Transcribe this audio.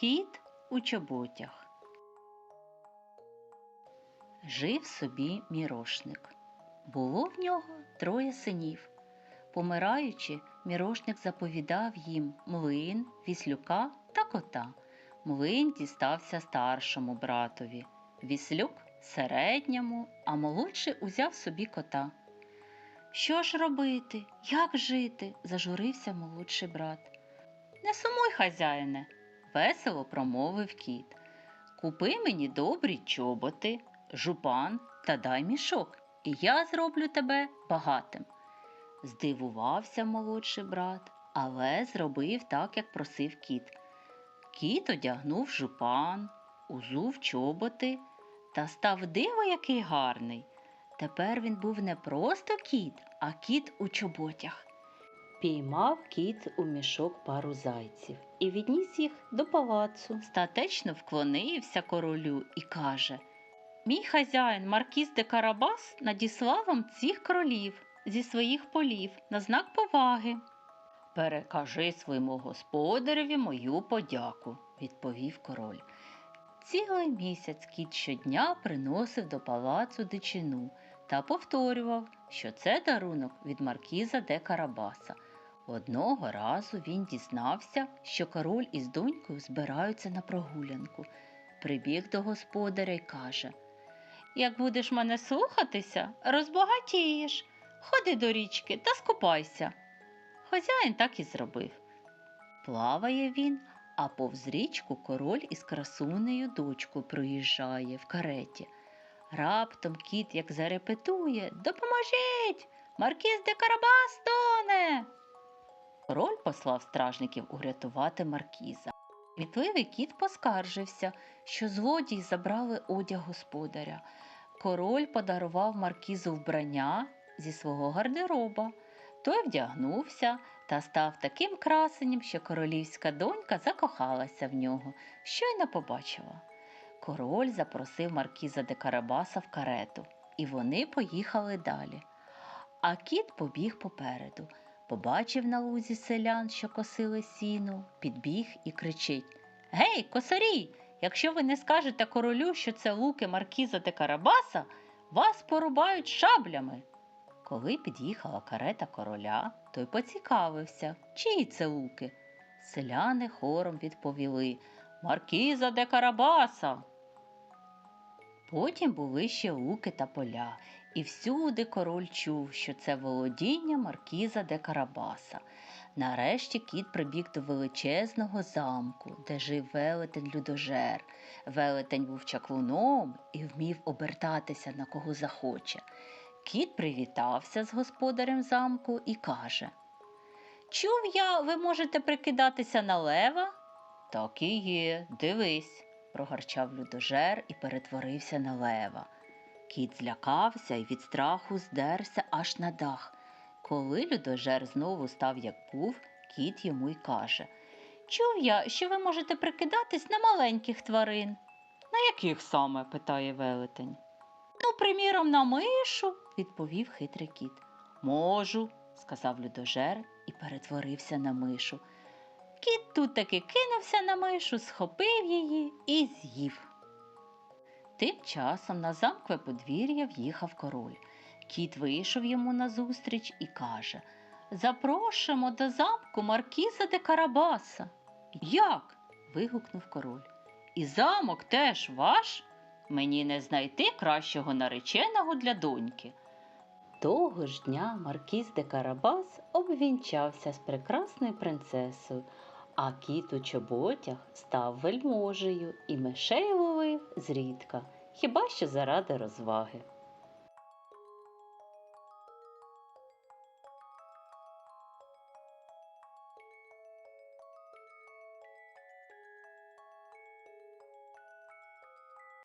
Кіт у чоботях. Жив собі мірошник. Було в нього троє синів. Помираючи, мірошник заповідав їм млин, віслюка та кота. Млин дістався старшому братові, віслюк середньому, а молодший узяв собі кота. Що ж робити? Як жити? зажурився молодший брат. Не сумуй, хазяїне, весело промовив кіт. Купи мені добрі чоботи, жупан та дай мішок, і я зроблю тебе багатим. Здивувався молодший брат, але зробив так, як просив кіт. Кіт одягнув жупан, узув чоботи та став диво який гарний. Тепер він був не просто кіт, а кіт у чоботях. Піймав кіт у мішок пару зайців і відніс їх до палацу. Статечно вклонився королю і каже Мій хазяїн Маркіз де Карабас надіслав вам цих кролів зі своїх полів на знак поваги. Перекажи своєму господареві мою подяку, відповів король. Цілий місяць кіт щодня приносив до палацу дичину та повторював, що це дарунок від маркіза де Карабаса. Одного разу він дізнався, що король із донькою збираються на прогулянку. Прибіг до господаря й каже Як будеш мене слухатися, розбагатієш. Ходи до річки та скупайся. Хазяїн так і зробив. Плаває він, а повз річку король із красунею дочкою проїжджає в кареті. Раптом кіт як зарепетує Допоможіть! Маркіз де Карабас тоне. Король послав стражників урятувати маркіза. Вітливий кіт поскаржився, що злодії забрали одяг господаря. Король подарував маркізу вбрання зі свого гардероба. Той вдягнувся та став таким красенем, що королівська донька закохалася в нього, щойно побачила. Король запросив маркіза де Карабаса в карету, і вони поїхали далі. А кіт побіг попереду, побачив на лузі селян, що косили сіну, підбіг і кричить Гей, косарі! Якщо ви не скажете королю, що це луки маркіза де Карабаса, вас порубають шаблями. Коли під'їхала карета короля, той поцікавився, чиї це луки. Селяни хором відповіли Маркіза де Карабаса. Потім були ще луки та поля, і всюди король чув, що це володіння маркіза де Карабаса. Нарешті кіт прибіг до величезного замку, де жив велетень людожер. Велетень був чаклуном і вмів обертатися на кого захоче. Кіт привітався з господарем замку і каже Чув я, ви можете прикидатися на лева? Так і є, дивись, прогарчав людожер і перетворився на лева. Кіт злякався і від страху здерся аж на дах. Коли людожер знову став як був, кіт йому й каже Чув я, що ви можете прикидатись на маленьких тварин. На яких саме? питає велетень. Ну, приміром, на мишу, відповів хитрий кіт. Можу, сказав людожер і перетворився на мишу. Кіт тут таки кинувся на мишу, схопив її і з'їв. Тим часом на замкове подвір'я в'їхав король. Кіт вийшов йому назустріч і каже Запрошуємо до замку маркіза де Карабаса. Як? вигукнув король. І замок теж ваш? Мені не знайти кращого нареченого для доньки. Того ж дня маркіз де Карабас обвінчався з прекрасною принцесою, а кіт у чоботях став вельможею і мишей ловив зрідка, хіба що заради розваги.